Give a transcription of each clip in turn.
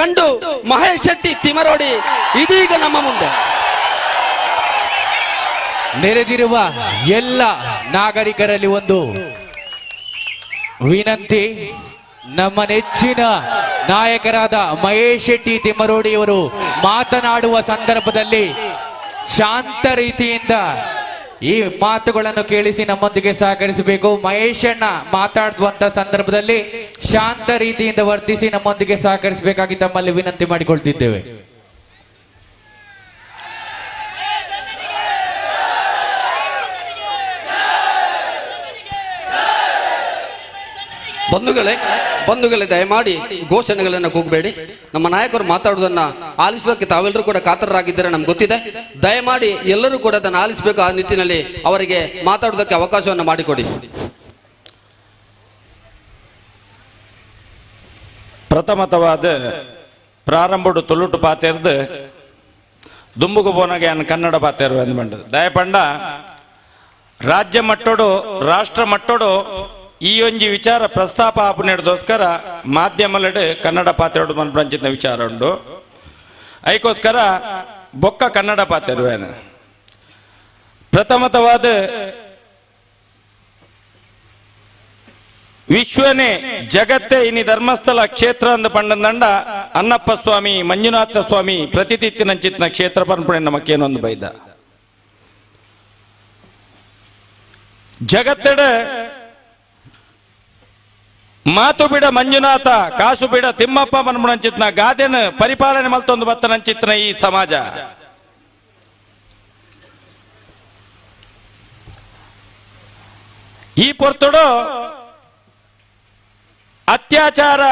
ಗಂಡು ಮಹೇಶ್ ಶೆಟ್ಟಿ ತಿಮರೋಡಿ ಇದೀಗ ನಮ್ಮ ಮುಂದೆ. ನೆರೆದಿರುವ ಎಲ್ಲ ನಾಗರಿಕರಲ್ಲಿ ಒಂದು ವಿನಂತಿ, ನಮ್ಮ ನೆಚ್ಚಿನ ನಾಯಕರಾದ ಮಹೇಶ್ ಶೆಟ್ಟಿ ತಿಮ್ಮರೋಡಿಯವರು ಮಾತನಾಡುವ ಸಂದರ್ಭದಲ್ಲಿ ಶಾಂತ ರೀತಿಯಿಂದ ಈ ಮಾತುಗಳನ್ನು ಕೇಳಿಸಿ ನಮ್ಮೊಂದಿಗೆ ಸಹಕರಿಸಬೇಕು. ಮಹೇಶ್ ಅಣ್ಣ ಮಾತಾಡುವಂತ ಸಂದರ್ಭದಲ್ಲಿ ಶಾಂತ ರೀತಿಯಿಂದ ವರ್ತಿಸಿ ನಮ್ಮೊಂದಿಗೆ ಸಹಕರಿಸಬೇಕಾಗಿ ತಮ್ಮಲ್ಲಿ ವಿನಂತಿ ಮಾಡಿಕೊಳ್ತಿದ್ದೇವೆ. ಬಂಧುಗಳೇ ಬಂಧುಗಳೇ, ದಯಮಾಡಿ ಘೋಷಣೆಗಳನ್ನ ಕೂಗಬೇಡಿ. ನಮ್ಮ ನಾಯಕರು ಮಾತಾಡೋದನ್ನ ಆಲಿಸೋದಕ್ಕೆ ತಾವೆಲ್ಲರೂ ಕೂಡ ಕಾತರರಾಗಿದ್ದರೆ ನಮ್ಗೆ ಗೊತ್ತಿದೆ. ದಯಮಾಡಿ ಎಲ್ಲರೂ ಕೂಡ ಅದನ್ನು ಆಲಿಸಬೇಕು ಆ ನಿಟ್ಟಿನಲ್ಲಿ ಅವರಿಗೆ ಮಾತಾಡೋದಕ್ಕೆ ಅವಕಾಶವನ್ನು ಮಾಡಿಕೊಡಿ. ಪ್ರಥಮತವಾದ ಪ್ರಾರಂಭಡು ತುಳುಟು ಪಾತೆರ್ದು ದುಂಬುಗು ಬೋನಗೆ ಅನ್ನ ಕನ್ನಡ ಪಾತೆರು ಎಂದು ಬಂಡ ದಯಪಂಡ, ರಾಜ್ಯ ಮಟ್ಟೋಡು, ರಾಷ್ಟ್ರ ಮಟ್ಟೋಡು ಈ ಒಂಜಿ ವಿಚಾರ ಪ್ರಸ್ತಾಪ ಆಪುನೆಡ್ದೋಸ್ಕರ ಮಾಧ್ಯಮಲಡ್ ಕನ್ನಡ ಪಾತ್ರ ಮನಪ್ರಂಚಿತ ವಿಚಾರ ಉಂಡು ಐಕೋಸ್ಕರ ಬೊಕ್ಕ ಕನ್ನಡ ಪಾತೆರುವೇನು ಪ್ರಥಮತವಾದ ವಿಶ್ವನೇ ಜಗತ್ತೇ ಇನಿ ಧರ್ಮಸ್ಥಳ ಕ್ಷೇತ್ರ ಅಂದ ಪಂಡಂದಂಡ ಅನ್ನಪ್ಪ ಸ್ವಾಮಿ, ಮಂಜುನಾಥ ಸ್ವಾಮಿ ಪ್ರತಿದಿತ್ತಿನಂಚಿತ್ನ ಕ್ಷೇತ್ರ ಪರಂಪರೆ ನಮಕ್ಕೇನೊಂದು ಬೈದ ಜಗತ್ತೆಡೆ ಮಾತು ಬಿಡ ಮಂಜುನಾಥ, ಕಾಸು ಬಿಡ ತಿಮ್ಮಪ್ಪ ಪನ್ಪುಣಂಚಿತ್ನ ಗಾದೆನ ಪರಿಪಾಲನೆ ಮಲ್ತೊಂದು ಬತ್ತನಂಚಿತ್ನ ಈ ಸಮಾಜ. ಈ ಪೊರ್ತೊಡು ಅತ್ಯಾಚಾರ,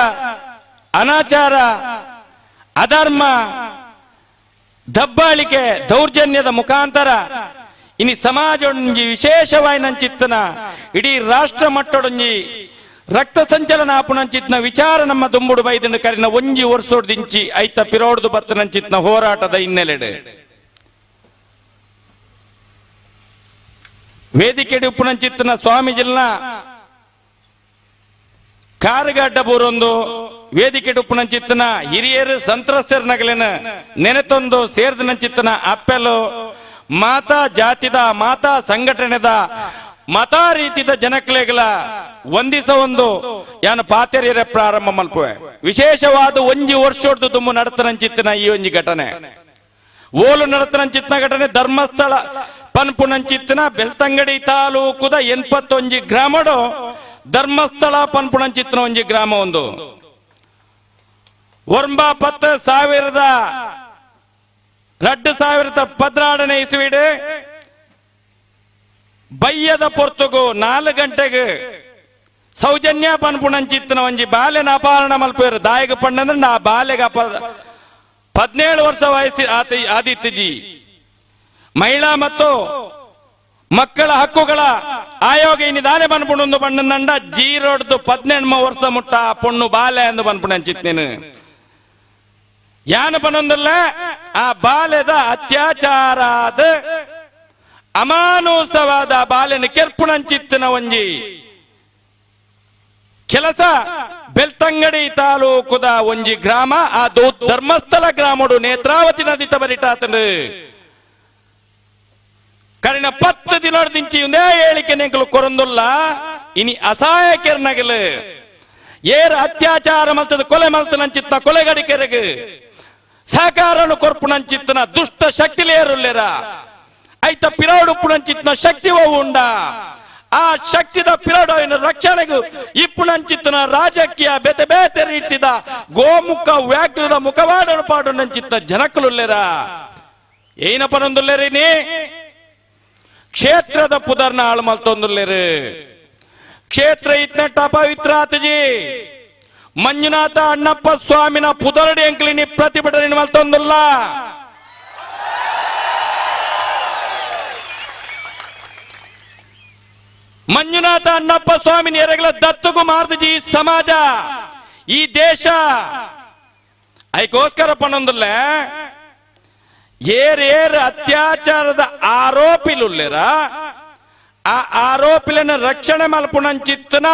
ಅನಾಚಾರ, ಅಧರ್ಮ, ದಬ್ಬಾಳಿಕೆ, ದೌರ್ಜನ್ಯದ ಮುಖಾಂತರ ಇನಿ ಸಮಾಜ ವಿಶೇಷವಾಯಿನಂಚಿತ್ತನ ಇಡೀ ರಾಷ್ಟ್ರ ಮಟ್ಟಡೊಂಜಿ ರಕ್ತ ಸಂಚಲನ ಆಪುನಂಚಿತ್ನ ವಿಚಾರ ನಮ್ಮ ದುಂಬುಡು ಬೈದಿನ ಕರಿನ ಒಂಜಿ ವರ್ಷೋಡ್ದಿಂಚಿ ಐತ ಪಿರೋಡ್ದು ಬತ್ತನಂಚಿತ್ನ ಹೋರಾಟದ ಹಿನ್ನೆಲೆಡೆ. ವೇದಿಕೆಡಿ ಉಪ್ಪುನಂಚಿತ್ನ ಸ್ವಾಮೀಜಿಲ್ನ ಕಾರ್ಗಡ್ಡ ಬೂರೊಂದು ವೇದಿಕೆ ಉಪ್ಪುನಂಚಿತ್ತನ ಹಿರಿಯರು ಸಂತ್ರಸ್ತರ ನಗಲಿನ ನೆನೆತೊಂದು ಸೇರ್ದನಂಚಿತ್ತನ ಅಪ್ಪೆಲು, ಮಾತಾ ಜಾತಿದ ಮಾತಾ ಸಂಘಟನೆದ ಮತಾ ರೀತಿದ ಜನಕ್ಲೆಗಳ ಒಂದಿಸ ಒಂದು. ಯಾನ ಪಾತೆರಿಯರ ಪ್ರಾರಂಭ ಮಲ್ಪುವೆ. ವಿಶೇಷವಾದ ಒಂಜಿ ವರ್ಷೋಡ್ದು ತುಂಬು ನಡತನಂಚಿತ್ತಿನ ಈ ಒಂಜಿ ಘಟನೆ. ಓಲು ನಡತನಂಚಿತ್ತಿನ ಘಟನೆ, ಧರ್ಮಸ್ಥಳ ಪನ್ಪುನಂಚಿತ್ತಿನ ಬೆಳ್ತಂಗಡಿ ತಾಲೂಕುದ ಎನ್ಪತ್ತೊಂಜಿ ಗ್ರಾಮಡು, ಧರ್ಮಸ್ಥಳ ಪನ್ಪುಣಂಚಿತ್ತಿನ ಒಂಜಿ ಗ್ರಾಮ ಒಂದು. ಒಂಬತ್ತು ಸಾವಿರದ ಎರಡು ಸಾವಿರದ ಪದ್ರಾಡನೆ ಇಸುವಿಡೆ ಬಯ್ಯದ ಪೊರ್ತುಗು ನಾಲ್ಕು ಗಂಟೆಗೆ ಸೌಜನ್ಯ ಪನ್ಪುಣಂಚಿತ್ತಿನ ಒಂಜಿ ಬಾಲ್ಯನ ಅಪಹರಣ ಮಲ್ಪೇರು ದಾಯಗ ಪಣ್ಣಂದ್ರೆ ನಾ ಬಾಲ್ಯಗ ಅಪ ಹದಿನೇಳು ವರ್ಷ ವಯಸ್ಸಿ ಆದಿತ್ಯಜಿ. ಮಹಿಳಾ ಮತ್ತು ಮಕ್ಕಳ ಹಕ್ಕುಗಳ ಆಯೋಗ ಇನ್ನಿದಾನೆ ಬನ್ಪುಣೊಂದು ಬಣ್ಣದಂಡ ಜೀರೋಡ್ದು ಪದ್ನೆಂಟು ವರ್ಷ ಮುಟ್ಟ ಪೊಣ್ಣು ಬಾಲ್ಯ ಎಂದು ಬಂದ್ಬಿಡ ಅಂಚಿತ್ತೇನು ಯಾನ ಬನ್ನೊಂದಲ್ಲ ಆ ಬಾಲ್ಯದ ಅತ್ಯಾಚಾರಾದ ಅಮಾನುಸವಾದ ಬಾಲ್ಯನ ಕೆರ್ಪುಣಂಚಿತ್ತಿನ ಒಂಜಿ ಕೆಲಸ ಬೆಳ್ತಂಗಡಿ ತಾಲೂಕುದ ಒಂಜಿ ಗ್ರಾಮ ಅದು ಧರ್ಮಸ್ಥಳ ಗ್ರಾಮಡು ನೇತ್ರಾವತಿ ನದಿ ತಬರಿಟಾತಂಡು ಕರಿನ ಪತ್ತು ದಿನದಿಂಚಿ ಒಂದೇ ಹೇಳಿಕೆ ನೆಂಕಲು ಕೊರೊಂದುಲ್ಲ, ಇನಿ ಅಸಹಾಯ ಕೆರ್ನಗಲು ಏರ್ ಅತ್ಯಾಚಾರ ಮಲ್ತದ, ಕೊಲೆ ಮಲ್ತನಂಚಿತ್ತ ಕೊಲೆಗಡಿಕೆರೆಗೆ ಸಹಕಾರನು ಕೊರ್ಪುನಂಚಿತ್ತನ ದುಷ್ಟ ಶಕ್ತಿಲೇರುಲ್ಲೆರ. ಐತ ಪಿರಾಡು ಪುಣಂಚಿತ್ನ ಶಕ್ತಿ ಉಂಡ. ಆ ಶಕ್ತಿದ ಪಿರಡೋಯಿನ ರಕ್ಷಣೆಗೂ ಇಪ್ಪುನಂಚಿತ್ತನ ರಾಜಕೀಯ ಬೆತೆ ಬೇತೆ ರೀತಿದ ಗೋಮುಖ ವ್ಯಾಘ್ರದ ಮುಖವಾಡ ಪಾಡು ನಂಚಿತ್ತ ಜನಕಲುಲ್ಲೆರ. ಏನಪ್ಪನೊಂದುಲ್ಲೆರಿನಿ ಕ್ಷೇತ್ರದ ಪುದರ್ನ ಹಾಳು ಮಲ್ತೊಂದುಲ್ಲೆರು ಕ್ಷೇತ್ರ ಇತ್ನಟ್ಟ ಪವಿತ್ರ ಆತಜಿ. ಮಂಜುನಾಥ ಅಣ್ಣಪ್ಪ ಸ್ವಾಮಿನ ಪುದರಡಿ ಅಂಕಲಿನಿ ಪ್ರತಿಭಟನೆ ಮಲ್ತೊಂದುಲ್ಲ ಮಂಜುನಾಥ ಅಣ್ಣಪ್ಪ ಸ್ವಾಮಿನ ಎರೆಗಳ ದತ್ತುಗು ಮಾರ್ದಜಿ ಈ ಸಮಾಜ. ಈ ದೇಶ ಅದಕ್ಕೋಸ್ಕರ ಪನ್ನೊಂದುಲ್ಲ ಏರ್ ಏರ್ ಅತ್ಯಾಚಾರದ ಆರೋಪಿಲುಲ್ಲೆರ, ಆ ಆರೋಪಿಲನ ರಕ್ಷಣೆ ಮಲ್ಪುಣಂಚಿತ್ತನ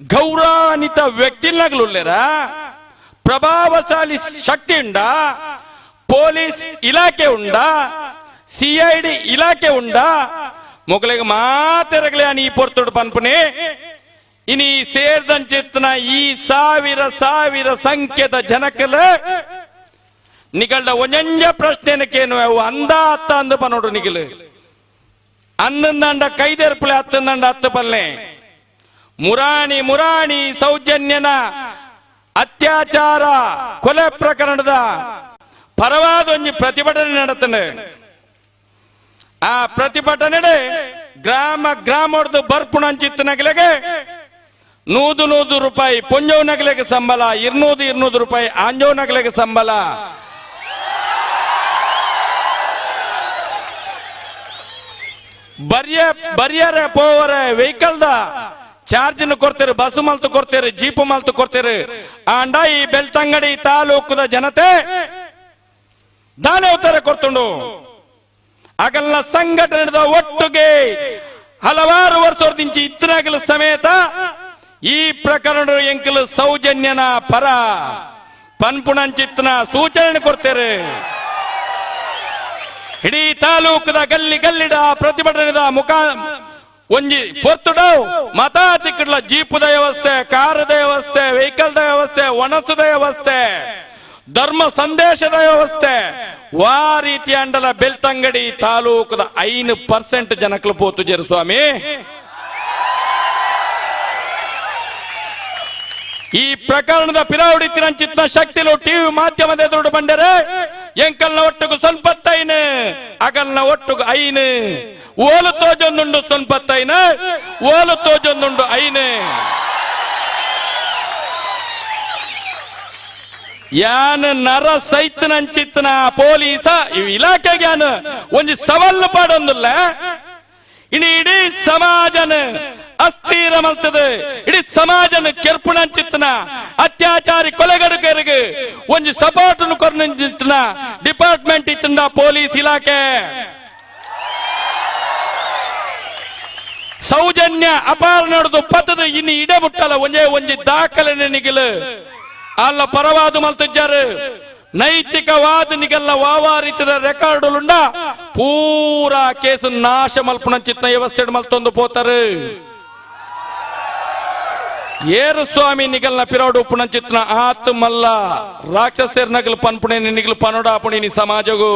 ಗೌರವಾನ್ವಿತ ವ್ಯಕ್ತಿನಗಲುಲ್ಲೆರ ಪ್ರಭಾವಶಾಲಿ ಶಕ್ತಿ ಉಂಡ, ಪೊಲೀಸ್ ಇಲಾಖೆ ಉಂಡ ಸಿಐಡಿ ಇಲಾಖೆ ಉಂಡ ಮೊಗಲಿಗೆ ಮಾತೆರಗಲೆ ಈ ಪೊರ್ತುಡು ಪನ್ಪುನೆ ಇನಿ ಸೇರ್ದಂಚಿತ್ತನ ಈ ಸಾವಿರ ಸಾವಿರ ಸಂಖ್ಯೆದ ಜನಕಲ. ನಿಗಳ್ದ ಒಂಜಂಜ ಪ್ರಶ್ನೆನಕ್ಕೇನು ಅವು ಅಂದ ಅತ್ತ ಅಂದ ಪನೋಡು ನಿಗಲು. ಅನ್ನಂದಂಡ ಕೈದೇರ್ಪುಳೆ ಅತ್ತಂದಂಡ ಹತ್ತು ಪಲ್ಲೆ ಮುರಾಣಿ ಮುರಾಣಿ ಸೌಜನ್ಯನ ಅತ್ಯಾಚಾರ, ಕೊಲೆ ಪ್ರಕರಣದ ಪರವಾದ ಒಂಜಿ ಪ್ರತಿಭಟನೆ ನಡತನೆ ಆ ಪ್ರತಿಭಟನೆ ಗ್ರಾಮ ಗ್ರಾಮದ ಬರ್ಪುಣ ನಗಲೆಗೆ. ನೂದು ನೂದು ರೂಪಾಯಿ ಪುಂಜೋ ನಗಲೆಗೆ ಸಂಬಳ, ಇರ್ನೂದು ಇರ್ನೂದು ರೂಪಾಯಿ ಆಂಜವ್ ನಗಲೆಗೆ ಸಂಬಳ. ಬರಿಯರೆ ಬರ್ಯಾರ ಪೋವರ ವೆಹಿಕಲ್ದ. ಚಾರ್ಜ್ ಕೊಡ್ತೀರಿ ಬಸ್ ಮಲ್ತು ಕೊಡ್ತೀರಿ, ಜೀಪ್ ಮಲ್ತು ಕೊಡ್ತೀರಿ. ಆಂಡ ಈ ಬೆಳ್ತಂಗಡಿ ತಾಲೂಕದ ಜನತೆ. ದಾನೆ ಉತ್ತರ ಕೊಡ್ತುಂಡು. ಆಗಲ್ನ ನಡೆದ ಒಟ್ಟಿಗೆ ಹಲವಾರು ವರ್ಷದಿಂಚಿ ಇತ್ತನಾಗಲ ಸಮೇತ ಈ ಪ್ರಕರಣ ಎಂಕಲು ಸೌಜನ್ಯನ ಪರ ಪನ್ಪುಣಂಚಿತ್ತನ ಸೂಚನೆ ಕೊಡ್ತೇರೆ. ಇಡೀ ತಾಲೂಕದ ಗಲ್ಲಿ ಗಲ್ಲಿಡ ಪ್ರತಿಭಟನೆದ ಮುಖ ಒಂಜಿ ಪೊತ್ತುಡು ಮತ ತಿಕ್ಕಡ್ಲ ಜೀಪುದ ವ್ಯವಸ್ಥೆ, ಕಾರದ ವ್ಯವಸ್ಥೆ, ವೆಹಿಕಲ್ದ ವ್ಯವಸ್ಥೆ, ಒಣಸದ ವ್ಯವಸ್ಥೆ. ಧರ್ಮ ಸಂದೇಶದ ವ್ಯವಸ್ಥೆ. ವಾ ರೀತಿ ಅಂಡಲ ಬೆಳ್ತಂಗಡಿ ತಾಲೂಕದ ಐನು ಪರ್ಸೆಂಟ್ ಜನಕ್ಲು ಪೋತು ಜೇರು ಸ್ವಾಮಿ. ಈ ಪ್ರಕರಣದ ಪಿರಾವಡಿ ತಿರಂಚಿತ್ನ ಶಕ್ತಿಲು ಟಿವಿ ಮಾಧ್ಯಮದ ಎದುರು ಬಂದರೆ ಎಂಕಲ್ನ ಒಟ್ಟಿಗೂ ಸ್ವಲ್ಪತ್ತೈನು, ಅಗಲ್ನ ಒಟ್ಟಿಗೂ ಐನು, ಓಲು ತೋಜೊಂದುಂಡು ಸ್ವಲ್ಪತ್ತೈನು, ಓಲು ತೋಜೊಂದುಂಡು ಐನು. ಯಾನ್ ನರ ಸೈತನಂಚಿತ್ತನ ಪೊಲೀಸ ಇವ್ ಇಲಾಖೆಗೆ ಯಾನ್ ಒಂಜಿ ಸವಾಲು ಪಾಡೊಂದುಲ್ಲ. ಇಡೀ ಇಡೀ ಸಮಾಜನ ಅಸ್ಥಿರ ಮಲ್ತದೆ. ಇಡೀ ಸಮಾಜನ ಕೆರ್ಪುಣಂಚಿತ್ತನ ಅತ್ಯಾಚಾರಿ ಕೊಲೆಗಡುಕರಿಗೆ ಒಂಜಿ ಸಪೋರ್ಟ್ ಕೊರ್ನಂಚಿತ್ತನ ಡಿಪಾರ್ಟ್ಮೆಂಟ್ ಇತ್ತಂಡ ಪೊಲೀಸ್ ಇಲಾಖೆ. ಸೌಜನ್ಯ ಅಪಾರ ನಡೆದು ಪತದ ಇನ್ನು ಇಡೆ ಬಿಟ್ಟಲ್ಲ ಒಂಜೇ ಒಂಜಿ ದಾಖಲೆ ನಿಗಿಲು. ಅಲ್ಲ, ಪರವಾದ ಮಲ್ತಿದ್ದಾರೆ ನೈತಿಕವಾದ ನಿಗಲ್ಲ ರೆಕಾರ್ಡ್ ಉಂಡ ಪೂರಾ ಕೇಸು ನಾಶ ಎವಸ್ಥೆಡ್ ವ್ಯವಸ್ಥೆ ಮಲ್ತೊಂದು ಪೋತಾರೆ. ಏರು ಸ್ವಾಮಿ ನಿಗಲ್ನ ಪಿರಾಡು ಉಪ್ಪುನ ಚಿತ್ನ ಆತ್ ಮಲ್ಲ ರಾಕ್ಷಸೇರ್ ನಗಲ್ ಪನ್ಪುಣೆ ನಿಗಲ್ ಪನೋಡಾಪುಣಿ ನಿ ಸಮಾಜಗು.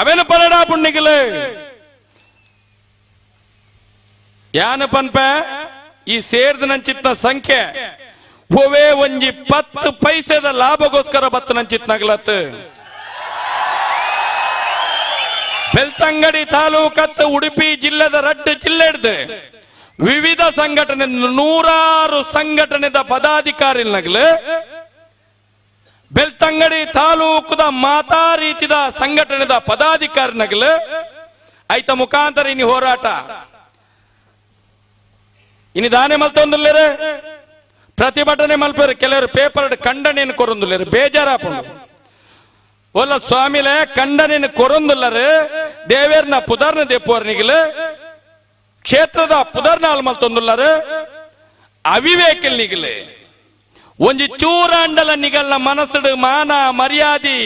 ಅವೇನು ಪನೋಡಾಪುಣ್ ನಿಗಲು? ಯಾನ ಪನ್ಪ? ಈ ಸೇರ್ದ ನಂಚಿತ್ನ ಸಂಖ್ಯೆ. ಒವೇ ಒಂಜಿ ಪತ್ತು ಪೈಸೆದ ಲಾಭಗೋಸ್ಕರ ಬತ್ತ ನಂಚಿತ್ ನಗಲತ್ ಬೆಳ್ತಂಗಡಿ ತಾಲೂಕತ್ ಉಡುಪಿ ಜಿಲ್ಲೆದ ರಡ್ ಜಿಲ್ಲೆಡ್ದು ವಿವಿಧ ಸಂಘಟನೆ ನೂರಾರು ಸಂಘಟನೆದ ಪದಾಧಿಕಾರಿ ನಗಲೆ ಬೆಳ್ತಂಗಡಿ ತಾಲೂಕದ ಮಾತಾ ರೀತಿದ ಸಂಘಟನೆದ ಪದಾಧಿಕಾರಿ ನಗಲೆ ಐತ ಮುಖಾಂತರ ಇನಿ ಹೋರಾಟ. ಇನಿ ದಾನೆ ಮಲ್ತೊಂದುಲ್ಲೇರೆ? ಪ್ರತಿಭಟನೆ ಮಲ್ಪರು ಕೆಲವರು ಪೇಪರ್ ಖಂಡನೆಯನ್ನು ಕೊರೊಂದುಲ್ಲರು, ಬೇಜಾರಾಪುಂಡು. ಒಲ್ಲ ಸ್ವಾಮಿಲೆ ಖಂಡನೆಯನ್ನು ಕೊರೊಂದುಲ್ಲರು, ದೇವೇರ್ನ ಪುದರ್ನ ದೇಪುವರ್ನಿಗಿಲು, ಕ್ಷೇತ್ರದ ಪುದರ್ನ ಅಲ್ ಮಲ್ತೊಂದುಲ್ಲರು ಅವಿವೇಕಲ್ ನಿಗಿಲೆ ಒಂಜಿ ಚೂರಾಂಡಲ ನಿಗಲ್ನ ಮನಸ್ಸುಡು ಮಾನ, ಮರ್ಯಾದಿ,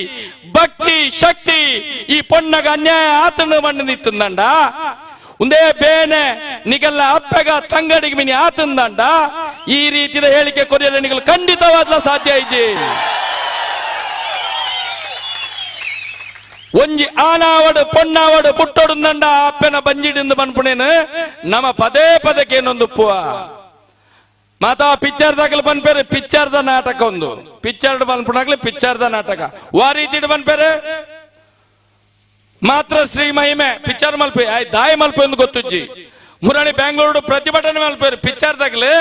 ಭಕ್ತಿ, ಶಕ್ತಿ, ಈ ಪೊಣ್ಣಗ ಅನ್ಯಾಯ ಆತನ ಮಣ್ಣು ಒಂದೇ ಬೇನೆ, ನಿಗೆಲ್ಲ ಅಪ್ಪೆಗ ತಂಗಡಿಗೆ ಮಿನಿ ಆತಂದಂಡ. ಈ ರೀತಿಯ ಹೇಳಿಕೆ ಕೊರಿಯಲು ನಿಗಲು ಖಂಡಿತವಾದ ಸಾಧ್ಯ ಇಜ್ಜಿ ಒಂಜಿ ಆನಾವಡು ಪೊಣ್ಣಾವಡು ಪುಟ್ಟೊಡುಂದಂಡ ಅಪ್ಪನ ಬಂಜಿಡಿಂದು ಬನ್ಪುಣೇನು ನಮ್ಮ ಪದೇ ಪದಕ್ಕೆ ಏನೊಂದು ಪುವ. ಮಾತಾ ಪಿಕ್ಚರ್ ದಾಖಲೆ ಪಿಕ್ಚರ್ ದ ನಾಟಕ ಒಂದು. ಪಿಕ್ಚರ್ ಬನ್ಪುಣಾಗ್ಲಿ ಪಿಕ್ಚರ್ ದ ನಾಟಕ. ವಾ ರೀತಿ ಬನ್ಪೇರೆ ಮಾತ್ರ ಶ್ರೀ ಮಹಿಮೆ, ಪಿಕ್ಚರ್ ಮಲ್ಪಿ, ಆಯ್, ದಾಯಿ ಮಲ್ಪಿ ಎಂದು ಗೊತ್ತುಜ್ಜಿ. ಮುರಳಿ ಬೆಂಗಳೂರು ಪ್ರತಿಭಟನೆ ಮಲ್ಪೇರು ಪಿಕ್ಚರ್ ದಾಗ್ಲೆ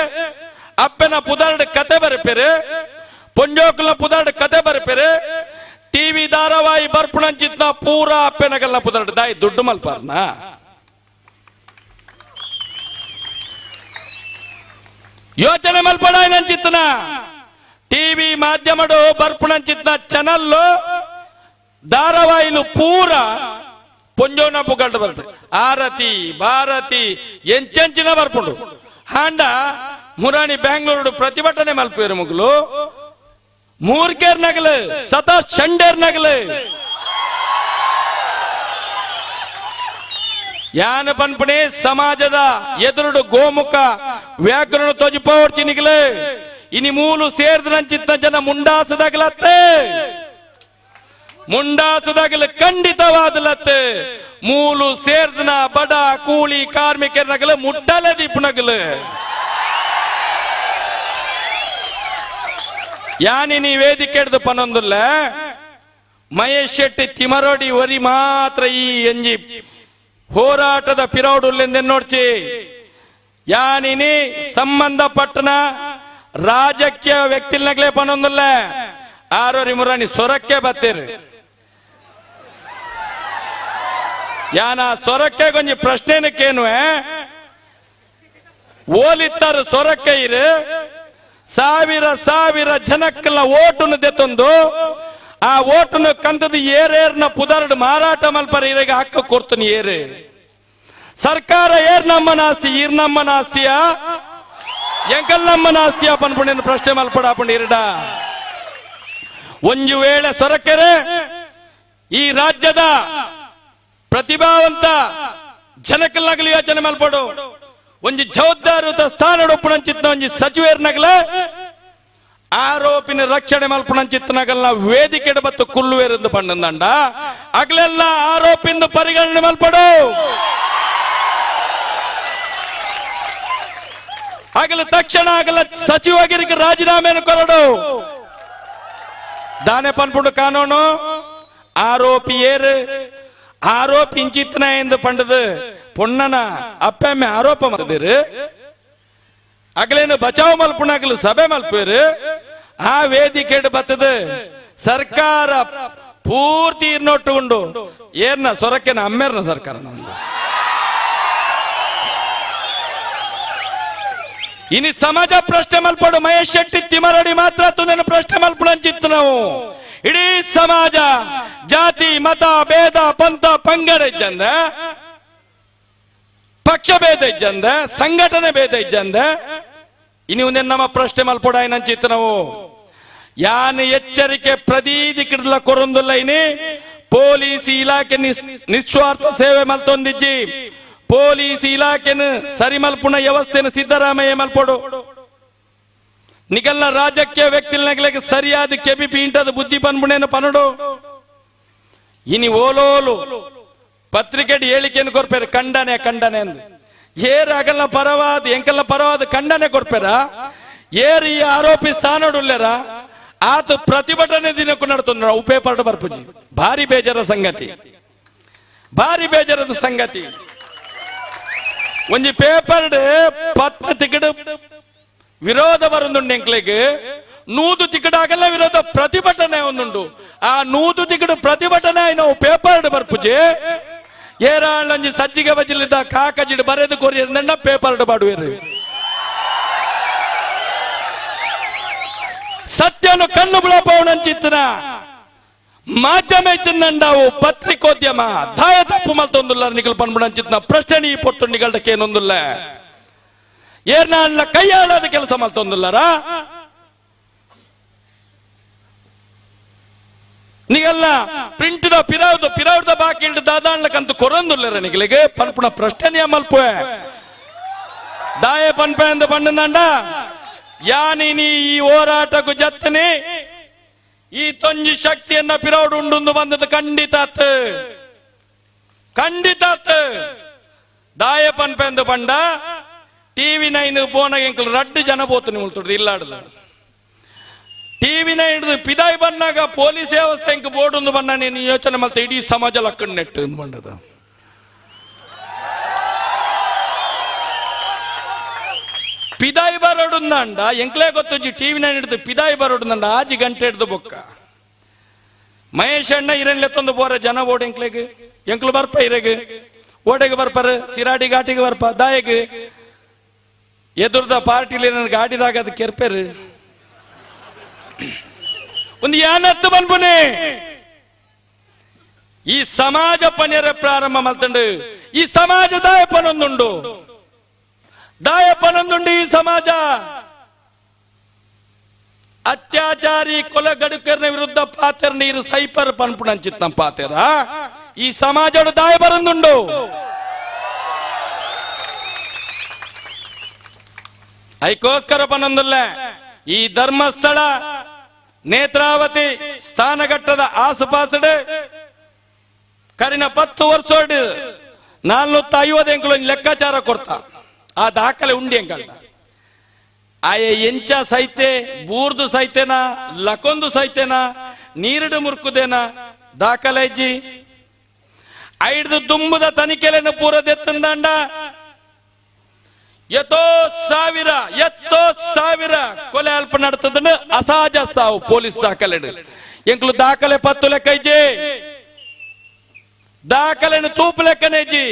ಅಪ್ಪನ ಪುದಾರ್ಡ್ ಕತೆ ಬರಪೇರು ಪೊಂಜೋಕಲ್ನ ಪುದಾರ್ಡ್ ಕತೆ ಬರಪೇರು ಟಿವಿ ಧಾರಾವಾಹಿ ಬರ್ಪುಣಂಚಿತ್ನ ಪೂರ ಅಪ್ಪೆನಗಲ್ಲ ಪುದಾರ್ಡ್ ದಾಯಿ ದುಡ್ಡು ಮಲ್ಪಾರ್ನ. ಯೋಚನೆ ಮಲ್ಪಡ ನಂಚಿತ್ನ ಟಿವಿ ಮಾಧ್ಯಮಡು ಬರ್ಪುಣಂಚಿತ್ನ ಚಾನಲ್ ಧಾರಾವಾಹಿಲು ಪೂರ ಪೊಂಜೋನ ಬರ್ಪು ಆರತಿ, ಭಾರತಿ, ಎಂಚೆಂಚಿನ ಬರ್ಕೊಂಡು ಹಾಂಡ ಮುರಾಣಿ ಬೆಂಗಳೂರು ಪ್ರತಿಭಟನೆ ಮಲ್ಪಿಯರು ಮುಗ್ಲು. ಮೂರ್ಕೇರ್ ನಗಲು ಸದಾ ಶಂಡೇರ್ ನಗಲು. ಯಾನ ಪನ್ಪಣೆ ಸಮಾಜದ ಎದುರುಡು ಗೋಮುಖ ವ್ಯಾಕರಣ ತೊಜಿಪೋರ್ಚಿ ನಿಗಲು. ಇನಿ ಮೂಲು ಸೇರಿದಂಚಿತ್ತ ಜನ ಮುಂಡಾಸದಾಗಲತ್ತೆ. ಮುಂಡಾಸದಾಗಲು ಖಂಡಿತವಾದಲತ್ತೆ. ಮೂಲು ಸೇರ್ದನ ಬಡ ಕೂಲಿ ಕಾರ್ಮಿಕರನಗಲು ಮುಟ್ಟಲೆ ದೀಪನಗಲ ಯಾನಿ ನೀ ವೇದಿಕೆ ಹಿಡ್ದು ಪನ್ನೊಂದುಲ್ಲ ಮಹೇಶ್ ಶೆಟ್ಟಿ ತಿಮರೋಡಿ ವರಿ ಮಾತ್ರ ಈ ಎಂಜಿ ಹೋರಾಟದ ಪಿರೌಡುಲ್ಲೆಂದೆನ್ನೋಡ್ಚಿ ಯಾನಿನಿ ಸಂಬಂಧಪಟ್ಟನ ರಾಜಕೀಯ ವ್ಯಕ್ತಿಲ್ನಗ್ಲೇ ಪನ್ನೊಂದುಲ್ಲ ಆರೋರಿ ಮುರಾಣಿ ಸೊರಕ್ಕೆ ಬತ್ತೀರಿ ಯಾನ ಸೊರಕ್ಕೆ ಗೊಂಜಿ ಪ್ರಶ್ನೆನಕ್ಕೇನು ಓಲಿತ್ತಾರು ಸೊರಕ್ಕೆ ಇರು. ಸಾವಿರ ಸಾವಿರ ಜನಕ್ಕೆಲ್ಲ ಓಟನ್ನು ದೆತ್ತೊಂದು. ಆ ಓಟನ್ನು ಕಂತದ ಏರೇರ್ನ ಪುದರ್ಡ್ ಮಾರಾಟ ಮಲ್ಪರ ಇರಗೆ ಹಕ್ಕ ಕೊಡ್ತೀನಿ ಏರು. ಸರ್ಕಾರ ಏರ್ ನಮ್ಮನ ಆಸ್ತಿ ಈರ್ ನಮ್ಮನ ಆಸ್ತಿಯ ಎಂಕಲ್ ನಮ್ಮನ ಆಸ್ತಿಯ ಪನ್ಪುಣ್ಯನ ಪ್ರಶ್ನೆ ಮಲ್ಪಡ ಬಂಡಿರಡ ಒಂಜು ವೇಳೆ ಸೊರಕೆರೆ, ಈ ರಾಜ್ಯದ ಪ್ರತಿಭಾವಂತ ಜನಕಲ್ನಾಗಲಿ ಯೋಚನೆ ಮಲ್ಪಡು ಒಂಜಿ ಜವಾಬ್ದಾರಿಯುತ ಸ್ಥಾನ ಒಪ್ಪಣಂಚಿತ್ತ ಒಂಜಿ ಸಚಿವೇರ್ನಾಗಲ ಆರೋಪಿನ ರಕ್ಷಣೆ ಮಲ್ಪಣಂಚಿತ್ತನಾಗಲ್ಲ ವೇದಿಕೆ ಬತ್ತು ಕುಲ್ಲುವೇರೆಂದು ಪಂಡಂದಂಡ ಅಗಲೆಲ್ಲ ಆರೋಪಿಂದ ಪರಿಗಣನೆ ಮಲ್ಪಡು ಆಗಲ ತಕ್ಷಣ ಆಗಲ ಸಚಿವಗಿರಿಗೆ ರಾಜೀನಾಮೆಯನ್ನು ಕೊರಡು. ದಾನೆ ಪನ್ಪುಂಡು ಕಾನೂನು. ಆರೋಪಿ ಇಂಚಿತ್ತನ ಎಂದು ಪಂಡದು ಪೊಣ್ಣನ ಅಪ್ಪಮ್ಮೆ ಆರೋಪ ಮಾಡಿದಿರು. ಅಗಲೇನು ಬಚಾವ್ ಮಲ್ಪುಣಾಗಲು ಸಭೆ ಮಲ್ಪಿರು ಆ ವೇದಿಕೆ ಬತ್ತದ ಸರ್ಕಾರ ಪೂರ್ತಿ ಇರ್ನೊಟ್ಟುಕೊಂಡು ಏರ್ನ ಸೊರಕೆನ ಅಮ್ಮೇರ್ನ ಸರ್ಕಾರ ನಮ್ದು. ಇನಿ ಸಮಾಜ ಪ್ರಶ್ನೆ ಮಲ್ಪಡು ಮಹೇಶ್ ಶೆಟ್ಟಿ ತಿಮರಡಿ ಮಾತ್ರ ತುನನ ಪ್ರಶ್ನೆ ಮಲ್ಪಡಂಚಿತ್ತು ನಾವು. ಇಡೀ ಸಮಾಜ, ಜಾತಿ, ಮತ, ಭೇದ, ಪಂಥ, ಪಂಗಡ ಇಜ್ಜಂದ. ಪಕ್ಷ ಭೇದ ಇಜ್ಜಂದ, ಸಂಘಟನೆ ಭೇದ ಇಜ್ಜಂದ. ಇನ್ನೊಂದೇ ನಮ್ಮ ಪ್ರಶ್ನೆ ಮಲ್ಪಡ ಏನಂಚಿತ್ತು ನಾವು. ಯಾನ್ ಎಚ್ಚರಿಕೆ ಪ್ರದೀದಿ ಕಿಡಲ ಕೊರೊಂದುಲ್ಲ ಇನಿ? ಪೊಲೀಸ್ ಇಲಾಖೆ ನಿಸ್- ನಿಸ್ವಾರ್ಥ ಸೇವೆ ಮಲ್ತೊಂದಿಜ್ಜಿ. ಪೊಲೀಸ್ ಇಲಾಖೆನ ಸರಿ ಮಲ್ಪುಣ ವ್ಯವಸ್ಥೆನ ಸಿದ್ದರಾಮಯ್ಯ ಮಲ್ಪಡು. ನಿಗಲ್ಲ ರಾಜಕೀಯ ವ್ಯಕ್ತಿಗಳಿಗೆ ಸರಿಯಾದ ಕೆಬಿ ಪೀಂಟದ ಬುದ್ಧಿ ಬಂದ್ಬಿಡೇನು ಪನಡು ಇನಿ ಓಲೋಲು ಪತ್ರಿಕೆ ಹೇಳಿಕೆಯನ್ನು ಕೊರ್ಪೇರ ಖಂಡನೆ ಖಂಡನೆ ಎಂದು ಏರ್ ಅಗಲ್ನ ಪರವಾದ ಎಂಕಲ್ಲ ಪರವಾದ ಖಂಡನೆ ಕೊರ್ಪೇರ ಏರ್ ಈ ಆರೋಪಿ ಸ್ಥಾನಡುಲ್ಲೆರ ಆತ ಪ್ರತಿಭಟನೆ ದಿನಕ್ಕೂ ನಡ್ತಂದ್ರ ಉಪೇಪರ್ಡು ಬರ್ಪುಜಿ ಭಾರಿ ಬೇಜಾರ ಸಂಗತಿ. ಭಾರಿ ಬೇಜಾರದ ಸಂಗತಿ. ಒಂಜಿ ಪೇಪರ್ಡ್ ಪತ್ತ ತಿಕಡು ವಿರೋಧ ಬರುಂದುಂಡು ಎಂಕ್ಲೆಗೆ ನೂದು ತಿಕಡು ಆಗಲ್ಲ ವಿರೋಧ ಪ್ರತಿಭಟನೆ ಒಂದುಂಡು. ಆ ನೂದು ತಿಕಡು ಪ್ರತಿಭಟನೆ ನಾವು ಪೇಪರ್ಡ್ ಬರ್ಪುಜೆ ಏರಾಳಂಜಿ ಸಜ್ಜಿಗೆ ಬಜಿಲಿದ್ದ ಕಾಕಜಿಡ್ ಬರೆದು ಕೊರಿಯರ್ನ ಪೇಪರ್ ಬಾಡುವೇರು ಸತ್ಯನು ಕಣ್ಣು ಬಿಳಪವನಂಚಿತ್ತನ ಮಾಧ್ಯಮ ಇತ್ತಿಂದಂಡಾವು ಪತ್ರಿಕೋದ್ಯಮ. ದಾಯ ತಪ್ಪು ಮಲ್ತೊಂದುಲ್ಲ ನಿಗಲ್ ಪನ್ಬಿಡಂಚಿತ್ನ ಪ್ರಶ್ನೆ ಈ ಪೊಟ್ಟು ನಿಗಲ್ದಕ್ಕೆ ಏನೊಂದುಲ್ಲ ಕೈ ಕೈಯಾಡದ ಕೆಲಸ ಮಲ್ತೊಂದುಲ್ಲರ ನಿಗಲ್ಲ ಪ್ರಿಂಟ್ದ ಪಿರಾವ್ದ ಪಿರಾವ್ದ ಬಾಕಿ ಇಲ್ದ ದಾದಾಣ್ಲಕ್ಕಂತ ಕೊರೊಂದುಲ್ಲರ ನಿಗಲಿಗೆ? ಪನ್ಪುಣ ಪ್ರಶ್ನೆಯ ಮಲ್ಪುವೆ ದಾಯ ಪನ್ಪೆ ಎಂದು ಪಂಡಂದ ಯಾನಿ ನೀ ಈ ಹೋರಾಟಕ್ಕೂ ಜತ್ತನೆ ಈ ತೊಂಜಿ ಶಕ್ತಿಯನ್ನ ಪಿರಾವ್ಡು ಉಂಡು ಬಂದದ್ದು ಖಂಡಿತ. ಖಂಡಿತ. ದಾಯ ಪನ್ಪೆ ಎಂದು ಪಂಡ ಟಿವಿ ನೈನ್ ಪೋನಾಗ எங்களுக்கு ரெண்டு ಜನ போத்து ನಿಮ್ಗೆ ಇಲ್ಲಾಡಲ್ಲ ಟಿವಿ ಹಿಡಿದು ಪಿದಾಯ್ ಬಂದಾಗ ಪೊಲೀಸ್ ವ್ಯವಸ್ಥೆ ಎಂಕ್ ಬೋರ್ಡ್ ಒಂದು ಬಣ್ಣ ನೀನು ಯೋಚನೆ ಮಾಡ್ತಾ ಇಡೀ ಸಮಾಜ ಲಕ್ಕಣ್ ನೆಟ್ಟು ಬಂಡದ ಪಿದಾಯಿ ಬರೋಡುಂದಂಡ ಎಂಕ್ಲೇ ಗೊತ್ತುಜಿ ಟಿವಿ ನೈನ್ ಹಿಡಿದು ಪಿದಾಯಿ ಬರೋಡುಂದಂಡ ಆಜಿ ಗಂಟೆ ಹಿಡ್ದು ಬೊಕ್ಕ. ಮಹೇಶ್ ಅಣ್ಣ ಇರನ್ಲೆ ತಂದು ಬೋರ ಜನ ಓಡ್ ಎಂಕ್ಲೆಗ್. ಎಂಕ್ಲು ಬರ್ಪ ಇರೆಗ್ ಓಡೆಗೆ ಬರ್ಪಾರ, ಸಿರಾಡಿ ಘಾಟಿಗೆ ಬರ್ಪ, ದಾಯಗ್. ಎದುರ್ದ ಪಾರ್ಟಿಲಿ ನನ್ನ ಗಾಡಿದಾಗ ಅದು ಕೆರ್ಪೇರಿ ಒಂದು ಯಾನತ್ತು ಬಂದ್ಬನೆ. ಈ ಸಮಾಜ ಪನ್ಯರ ಪ್ರಾರಂಭ ಮಲ್ತಂಡು ಈ ಸಮಾಜ ದಾಯ ಪನೊಂದುಂಡು ದಾಯ ಪನೊಂದುಂಡು ಈ ಸಮಾಜ. ಅತ್ಯಾಚಾರಿ ಕೊಲೆಗಡುಕರ್ನ ವಿರುದ್ಧ ಪಾತೆರ ನೀರು ಸೈಪರ್ ಪನ್ಪುಣಂಚಿತ್ತ ಪಾತೆರ. ಈ ಸಮಾಜದ ದಾಯ ಬರಂದುಂಡು ಐಕೋಸ್ಕರ ಪನ್ನೊಂದುಲ್ಲ ಈ ಧರ್ಮಸ್ಥಳ ನೇತ್ರಾವತಿ ಸ್ಥಾನಘಟ್ಟದ ಆಸುಪಾಸಡೆ ಕರಿನ ಪತ್ತು ವರ್ಷ ನಾಲ್ನೂತ್ತ ಐವತ್ತು ಎಂಕಲು ಲೆಕ್ಕಾಚಾರ ಕೊಡ್ತ. ಆ ದಾಖಲೆ ಉಂಡಿ ಎಂಕಲ್ಡ ಆಯೆ ಎಂಚ ಸೈತೆ, ಬೂರ್ದು ಸೈತೆನ, ಲಕೊಂದು ಸೈತೆನ, ನೀರಿಡು ಮುರ್ಕುದೇನಾ, ದಾಖಲೆ ಐಡ್ದು ದುಂಬುದ ತನಿಖೆಲೆನ ಪೂರ ದೆತ್ತಂದಾಂಡ ಎತ್ತೋ ಸಾವಿರ ಎತ್ತೋ ಸಾವಿರ ಕೊಲೆ ಅಲ್ಪ ನಡ್ತದನ್ನ ಅಸಹಜ ಸಾವು ಪೊಲೀಸ್ ದಾಖಲೆ ಎಂಕ್ಲು ದಾಖಲೆ ಪತ್ತು ಲೆಕ್ಕ ಇಜ್ಜಿ. ದಾಖಲೆನು ತೂಪು ಲೆಕ್ಕನೇಜಿ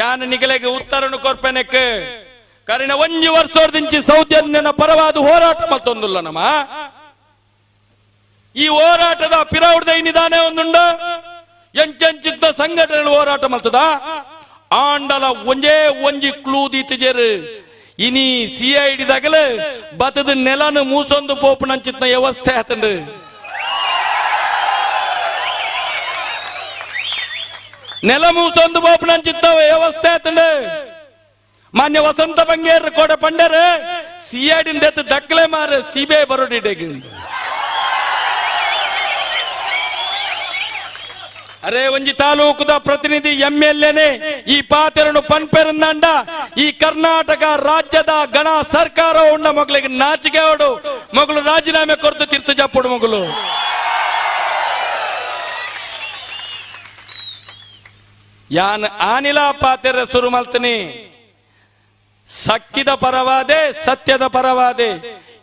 ಯಾನ ನಿಗಲೆಗೆ ಉತ್ತರನು ಕೊರ್ಪೆನೆಕ್. ಕರಿನ ಒಂಜಿ ವರ್ಷದಿಂಚಿ ಸೌಜನ್ಯನ ಪರವಾದ ಹೋರಾಟ ಮತ್ತೊಂದಿಲ್ಲ ನಮ್ಮ ಈ ಹೋರಾಟದ ಪಿರೌಡ್ದ ಇನ್ನಿದಾನೆ ಒಂದುಂಡ. ಎಂಚಿತ್ತ ಸಂಘಟನೆ ಹೋರಾಟ ಮಲ್ತದ. ಆಂಡಲ ಒಂಜೇ ಒಂಜಿ ಕ್ಲೂ ದೀತಿಜೇರು ಇನಿ ಸಿ ಐ ಡಿ ದಾಗಲ ಬತದ ನೆಲನು ಮೂಸೊಂದು ಪೋಪುನಂಚಿತ್ನ ವ್ಯವಸ್ಥೆ ಆತಂಡು ನೆಲ ಮೂಸೊಂದು ಬೋಪನಂಚಿತ್ತ ವ್ಯವಸ್ಥೆ ಆತಂಡು ಮಾನ್ಯ ವಸಂತ ಬಂಗೇರ್ ಕೋಡ ಪಂಡರ್ ಐ ಡಿ ದಕ್ಕಲೆ ಮಾರ, ಸಿಬಿಐ ಬರೋಡಿಡೆಗೆ ಅರೆ, ಒಂಜಿ ತಾಲೂಕುದ ಪ್ರತಿನಿಧಿ ಎಂ ಎಲ್ ಎನೆ, ಈ ಪಾತೆರನು ಪನ್ಪೆರಂದಂಡ, ಈ ಕರ್ನಾಟಕ ರಾಜ್ಯದ ಗಣ ಸರ್ಕಾರ ಉಂಡ ಮಗಳಿಗೆ ನಾಚಿಕೆ ಅವಡು ಮಗಳು ರಾಜೀನಾಮೆ ಕೊರತು ತಿರ್ತು ಜಪ್ಪುಡು ಮಗಳು. ಯಾನ್ ಆನಿಲ ಪಾತೆರ ಸುರು ಮಲ್ತನಿ. ಸಕ್ಕಿದ ಪರವಾದೆ, ಸತ್ಯದ ಪರವಾದೆ.